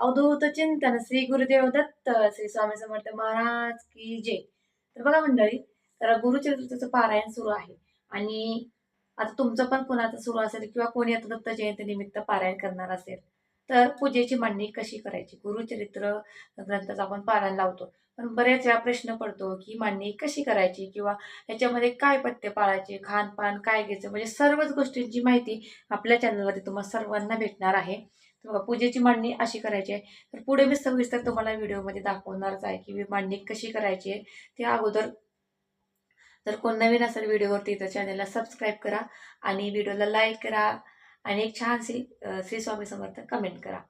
अवधूत चिंतन श्री गुरुदेव दत्त श्री स्वामी समर्थ महाराज की जय. तर बघा मंडळी तर गुरुचरित्राचं पारायण सुरू आहे. आणि आता तुमचं पण कोणाचं सुरू असेल किंवा कोणी आता दत्त जयंती निमित्त पारायण करणार असेल तर पूजेची मांडणी कशी करायची? गुरुचरित्र ग्रंथाचं आपण पारायण लावतो. पण बऱ्याच वेळा प्रश्न पडतो की मांडणी कशी करायची किंवा याच्यामध्ये काय पथ्य पाळायचे खानपान काय घ्यायचं? म्हणजे सर्वच गोष्टींची माहिती आपल्या चॅनलवरती तुम्हाला सर्वांना भेटणार आहे. बघा पूजेची मांडणी अशी करायची आहे. तर पुढे मी सविस्तर तुम्हाला व्हिडिओमध्ये दाखवणारच आहे की मांडणी कशी करायची आहे. ते अगोदर जर कोण नवीन असेल व्हिडिओवरती तर चॅनलला सबस्क्राईब करा आणि व्हिडिओला लाईक करा आणि एक छानशी श्री स्वामी समर्थ कमेंट करा.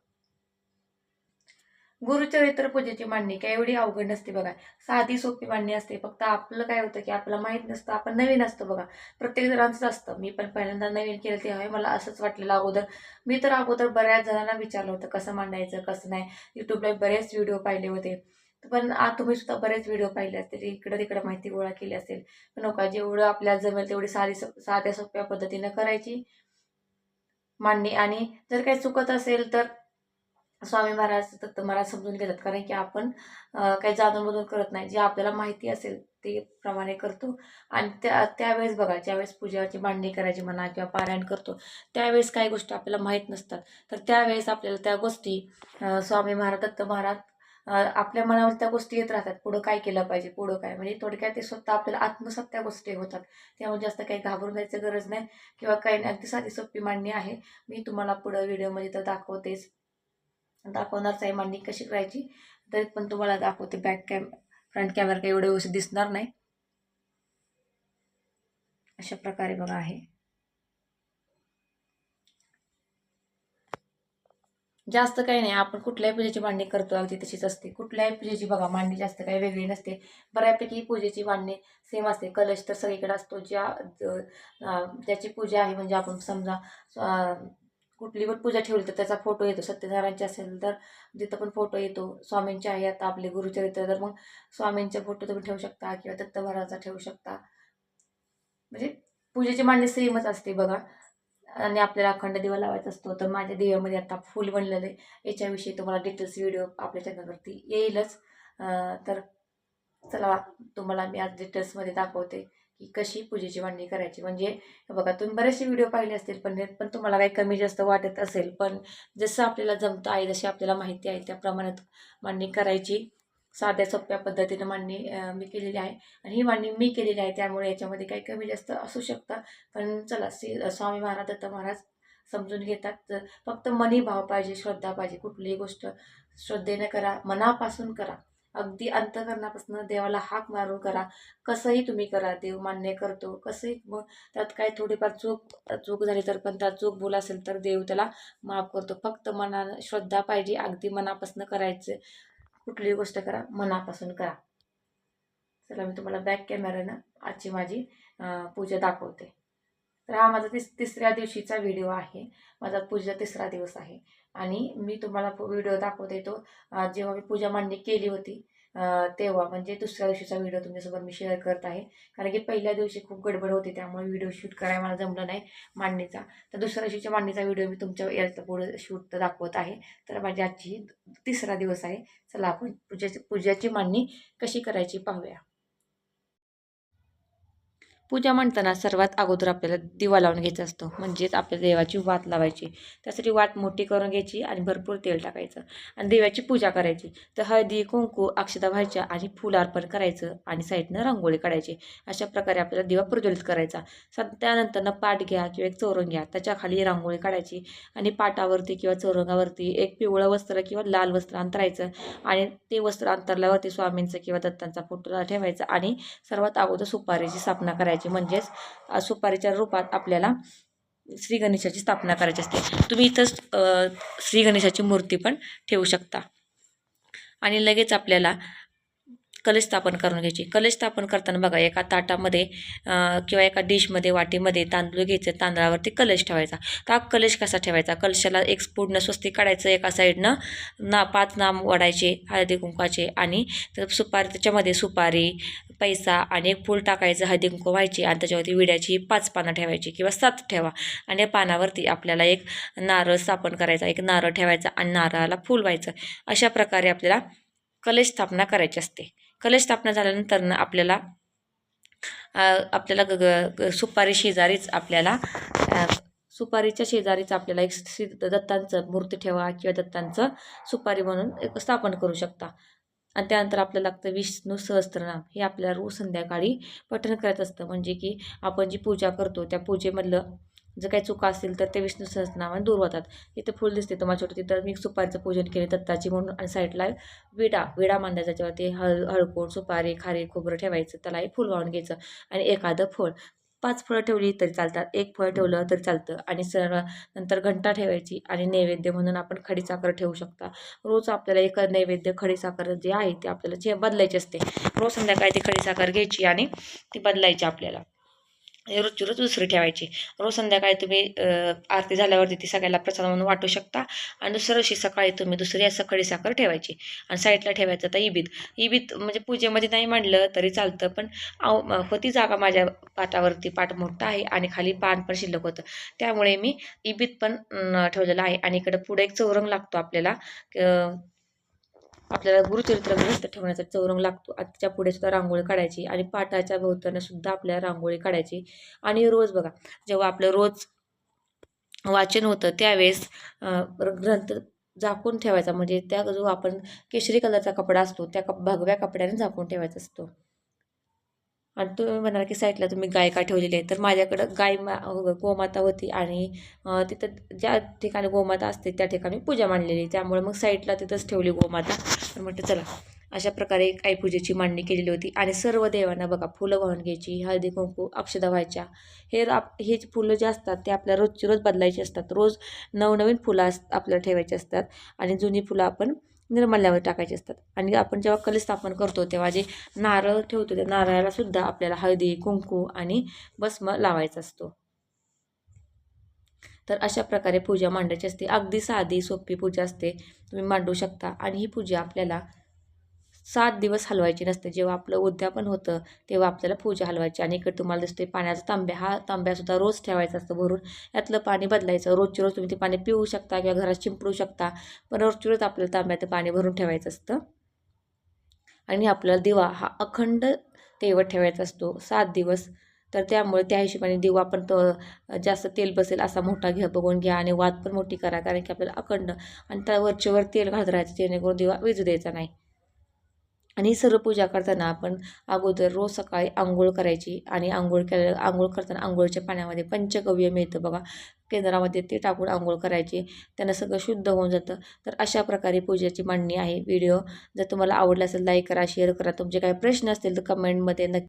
गुरुचरित्र पूजेची मांडणी काय एवढी अवघड नसते बघा. साधी सोपी मांडणी असते. फक्त आपलं काय होतं की आपल्याला माहीत नसतं. आपण नवीन असतो बघा. प्रत्येक जणांचं असतं. मी पण पहिल्यांदा नवीन केलं तेव्हा मला असंच वाटलेलं अगोदर. मी तर अगोदर बऱ्याच जणांना विचारलं होतं कसं मांडायचं कसं नाही. यूट्यूबला बरेच व्हिडिओ पाहिले होते. पण आज तुम्ही सुद्धा बरेच व्हिडिओ पाहिले असतील. इकडं तिकडं माहिती गोळा केली असेल. पण नका जेवढं आपल्याला जमेल तेवढी साधी साध्या सोप्या पद्धतीनं करायची मांडणी. आणि जर काही चुकत असेल तर स्वामी महाराज दत्त महाराज समजून घेतात. कारण की आपण काही जाणून करत नाही. जे आपल्याला माहिती असेल ते प्रमाणे करतो. आणि त्या त्यावेळेस बघा ज्यावेळेस पूजाची मांडणी करायची म्हणा किंवा पारायण करतो त्यावेळेस काही गोष्टी आपल्याला माहीत नसतात. तर त्यावेळेस आपल्याला त्या गोष्टी स्वामी महाराज दत्त महाराज आपल्या मनावर त्या गोष्टी येत राहतात. पुढं काय केलं पाहिजे पुढं काय? म्हणजे थोडक्यात ते स्वतः आपल्याला आत्मसात त्या गोष्टी होतात. त्यामुळे जास्त काही घाबरून जायची गरज नाही. किंवा काही नाही. अगदी साधी सोपी मांडणी आहे. मी तुम्हाला पुढं व्हिडिओमध्ये तर दाखवतेच. दाखवणारच आहे मांडणी कशी करायची तरी पण तुम्हाला दाखवते बॅक कॅम फ्रंट कॅमेरा काही एवढे व्यवस्थित दिसणार नाही. अशा प्रकारे बघा आहे. जास्त काही नाही आपण कुठल्याही पूजेची मांडणी करतो अगदी तशीच असते. कुठल्याही पूजेची बघा मांडणी जास्त काही वेगळी नसते. बऱ्यापैकी पूजेची मांडणी सेम असते. कलश तर सगळीकडे असतो. ज्या ज्याची पूजा आहे म्हणजे आपण समजा कुठली पण पूजा ठेवली तर त्याचा फोटो येतो. सत्यनारायणची असेल तर तिथं पण फोटो येतो स्वामींचे आहे आता आपले गुरुचरित्र तर मग स्वामींचा फोटो तुम्ही ठेवू शकता किंवा दत्तभराचा ठेवू शकता. म्हणजे पूजेची मांडणी सेमच असते बघा. आणि आपल्याला अखंड दिवा लावायचा असतो तर माझ्या दिव्यामध्ये आता फुल बनलेलं आहे. याच्याविषयी तुम्हाला डिटेल्स व्हिडिओ आपल्या चॅनलवरती येईलच. तर चला तुम्हाला मी आज डिटेल्समध्ये दाखवते. की कशी पूजेची मांडणी करायची. म्हणजे बघा तुम्ही बरेचसे व्हिडिओ पाहिले असतील पण पण तुम्हाला काही कमी जास्त वाटत असेल पण जसं आपल्याला जमतं आहे जशी आपल्याला माहिती आहे त्याप्रमाणे मांडणी करायची. साध्या सोप्या पद्धतीनं मांडणी मी केलेली आहे. आणि ही मांडणी मी केलेली आहे त्यामुळे याच्यामध्ये काही कमी जास्त असू शकतं. पण चला श्री स्वामी महाराज दत्त महाराज समजून घेतात. तर फक्त मनी भाव पाहिजे श्रद्धा पाहिजे. कुठलीही गोष्ट श्रद्धेने करा मनापासून करा. अगदी अंतकरणापासून देवाला हाक मारून करा. कसंही तुम्ही करा देव मान्य करतो. कसंही मग त्यात काय थोडीफार चूक चूक झाली तर पण त्यात चूक बोल असेल तर देव त्याला माफ करतो. फक्त मनानं श्रद्धा पाहिजे अगदी मनापासून करायचं. कुठलीही गोष्ट करा मनापासून करा. चला मी तुम्हाला बॅक कॅमेऱ्यानं आजची माझी पूजा दाखवते. तर हा माझा तिस तिसऱ्या दिवशीचा व्हिडिओ आहे. माझा पूजेचा तिसरा दिवस आहे. आणि मी तुम्हाला व्हिडिओ दाखवते तो. जेव्हा मी पूजा मांडणी केली होती तेव्हा म्हणजे दुसऱ्या दिवशीचा व्हिडिओ तुमच्यासोबत मी शेअर करत आहे. कारण की पहिल्या दिवशी खूप गडबड होती त्यामुळे व्हिडिओ शूट करायला मला जमलं नाही मांडणीचा. तर दुसऱ्या दिवशीच्या मांडणीचा व्हिडिओ मी तुमच्या याचा पुढे शूट दाखवत आहे. तर माझी आजची तिसरा दिवस आहे. चला आपण पूजेची पूजाची मांडणी कशी करायची पाहूया. पूजा म्हणताना सर्वात अगोदर आपल्याला दिवा लावून घ्यायचा असतो. म्हणजेच आपल्या देवाची वात लावायची. त्यासाठी वात मोठी करून घ्यायची आणि भरपूर तेल टाकायचं. आणि देवाची पूजा करायची. तर हळदी कुंकू अक्षता व्हायच्या आणि फुल अर्पण करायचं आणि साईडनं रांगोळी काढायची. अशा प्रकारे आपल्याला दिवा प्रज्वलित करायचा. स त्यानंतरनं पाट घ्या किंवा एक चौरंग घ्या. त्याच्याखाली रांगोळी काढायची आणि पाटावरती किंवा चौरंगावरती एक पिवळं वस्त्र किंवा लाल वस्त्र अंतरायचं आणि ते वस्त्र अंतरल्यावरती स्वामींचं किंवा दत्तांचा फोटो ठेवायचा आणि सर्वात अगोदर सुपारीची स्थापना करायची. म्हणजेच सुपारीच्या रूपात आपल्याला श्री गणेशाची स्थापना करायची असते. तुम्ही इथंच श्री गणेशाची मूर्ती पण ठेवू शकता. आणि लगेच आपल्याला कलश स्थापन करून घ्यायची. कलश स्थापन करताना बघा एका ताटामध्ये किंवा एका डिशमध्ये वाटीमध्ये तांदूळ घ्यायचे तांदळावरती कलश ठेवायचा. तर हा कलश कसा ठेवायचा? कलशाला एक पूर्ण स्वस्ती काढायचं एका साईडनं ना पाच नाम वाढायचे हळदी कुंकाचे आणि सुपारी त्याच्यामध्ये सुपारी पैसा आणि एक फूल टाकायचं हळदी कुंकू व्हायची आणि त्याच्यावरती विड्याची पाच पानं ठेवायची किंवा सात ठेवा. आणि या पानावरती आपल्याला एक नारळ स्थापन करायचा एक नारळ ठेवायचा आणि नारळाला फूल व्हायचं. अशा प्रकारे आपल्याला कलश स्थापना करायची असते. कलश स्थापना झाल्यानंतर ना आपल्याला आपल्याला ग ग- ग- सुपारी शेजारीच आपल्याला सुपारीच्या शेजारीच आपल्याला एक सिद्ध दत्तांचं मूर्ती ठेवा किंवा दत्तांचं सुपारी म्हणून एक स्थापन करू शकता. आणि त्यानंतर आपल्याला लागतं विष्णू सहस्त्रनाम. हे आपल्याला रोज संध्याकाळी पठण करायचं असतं. म्हणजे की आपण जी पूजा करतो त्या पूजेमधलं जर काही चुका असतील तर ते विष्णू सहस्रनामाने दूर होतात. इथं फुल दिसते तुम्हाला छोटं तिथं मी सुपारीचं पूजन केले दत्ताची म्हणून आणि साईडला विडा विडा मांडायचा त्याच्यावरती हळ हळकोण सुपारी खारी खोबरं ठेवायचं त्यालाही फुल वाहून घ्यायचं आणि एखादं फळ. पाच फळं ठेवली तरी चालतात. एक फळ ठेवलं तरी चालतं आणि सर्व नंतर घंटा ठेवायची आणि नैवेद्य म्हणून आपण खडीसाखर ठेवू शकता. रोज आपल्याला एक नैवेद्य खडीसाखर जे आहे ते आपल्याला जे बदलायची असते. रोज संध्याकाळी ती खडीसाखर घ्यायची आणि ती बदलायची आपल्याला. रोजची रोज दुसरी ठेवायची. रोज संध्याकाळी तुम्ही आरती झाल्यावरती ती सगळ्याला प्रसाद म्हणून वाटू शकता. आणि दुसऱ्या दिवशी सकाळी तुम्ही दुसरी असं खडीसाखर ठेवायची. आणि साईडला ठेवायचं आता इबीत. इबीत म्हणजे पूजेमध्ये नाही मांडलं तरी चालतं पण होती जागा माझ्या पाटावरती. पाट मोठा आहे आणि खाली पान पण शिल्लक होतं. त्यामुळे मी इबीत पण ठेवलेलं आहे. आणि इकडं पुढे एक चौरंग लागतो आपल्याला आपल्याला गुरुचरित्र ठेवण्याचा चौरंग लागतो. आजच्या पुढे सुद्धा रांगोळी काढायची आणि पाटाच्या भोवताना सुद्धा आपल्याला रांगोळी काढायची. आणि रोज बघा जेव्हा आपलं रोज वाचन होतं त्यावेळेस ग्रंथ झाकून ठेवायचा. म्हणजे त्या जो आपण केशरी कलरचा कपडा असतो त्या कप भगव्या कपड्याने झाकून ठेवायचा असतो. आणि तुम्ही म्हणाल की साईडला तुम्ही गाय का ठेवलेली आहे? तर माझ्याकडं गाय मा गोमाता होती आणि तिथं ज्या ठिकाणी गोमाता असते त्या ठिकाणी पूजा मांडलेली. त्यामुळे मग साईडला तिथंच ठेवली गोमाता. तर म्हटलं चला अशा प्रकारे काही पूजेची मांडणी केलेली होती. आणि सर्व देवांना बघा फुलं वाहून घ्यायची हळदी कुंकू अक्षदा व्हायच्या. हे आप हे जे फुलं जे असतात ते आपल्या रोजची रोज बदलायची असतात. रोज नवनवीन फुलं अस आपल्याला ठेवायची असतात. आणि जुनी फुलं आपण निर्मल्यावर टाकायचे असतात. आणि आपण जेव्हा कलश स्थापन करतो तेव्हा जे नारळ ठेवतो त्या नारळाला सुद्धा आपल्याला हळदी कुंकू आणि भस्म लावायचा असतो. तर अशा प्रकारे पूजा मांडायची असते. अगदी साधी सोपी पूजा असते. तुम्ही मांडू शकता. आणि ही पूजा आपल्याला सात दिवस हलवायची नसते. जेव्हा आपलं उद्यापन होतं तेव्हा आपल्याला पूजा हलवायची. आणि इकडे तुम्हाला दिसते पाण्याचा तांब्या. हा तांब्यासुद्धा रोज ठेवायचा असतं भरून. यातलं पाणी बदलायचं. रोजची रोज तुम्ही ते पाणी पिऊ शकता किंवा घरात शिंपडू शकता. पण रोजची रोज आपल्याला तांब्यात पाणी भरून ठेवायचं असतं. आणि आपल्याला दिवा हा अखंड तेवत ठेवायचा असतो. सात दिवस. तर त्यामुळे त्या हिशोबाने दिवा पण तो जास्त तेल बसेल असा मोठा घ्या बघून घ्या. आणि वात पण मोठी करा. कारण की आपल्याला अखंड. आणि त्या तेल घालत राहायचं. जेणेकरून दिवा विजू द्यायचा नाही. आणि ही सर्व पूजा करताना आपण अगोदर रोज सकाळी आंघोळ करायची आणि आंघोळ केल्या आंघोळ करताना आंघोळच्या पाण्यामध्ये पंचगव्य मिळतं बघा. केंद्रामध्ये ते टाकून आंघोळ करायची त्यांना सगळं शुद्ध होऊन जातं. तर अशा प्रकारे पूजेची मांडणी आहे. व्हिडिओ जर तुम्हाला आवडला असेल लाईक करा शेअर करा. तुमचे काही प्रश्न असतील तर कमेंटमध्ये नक्की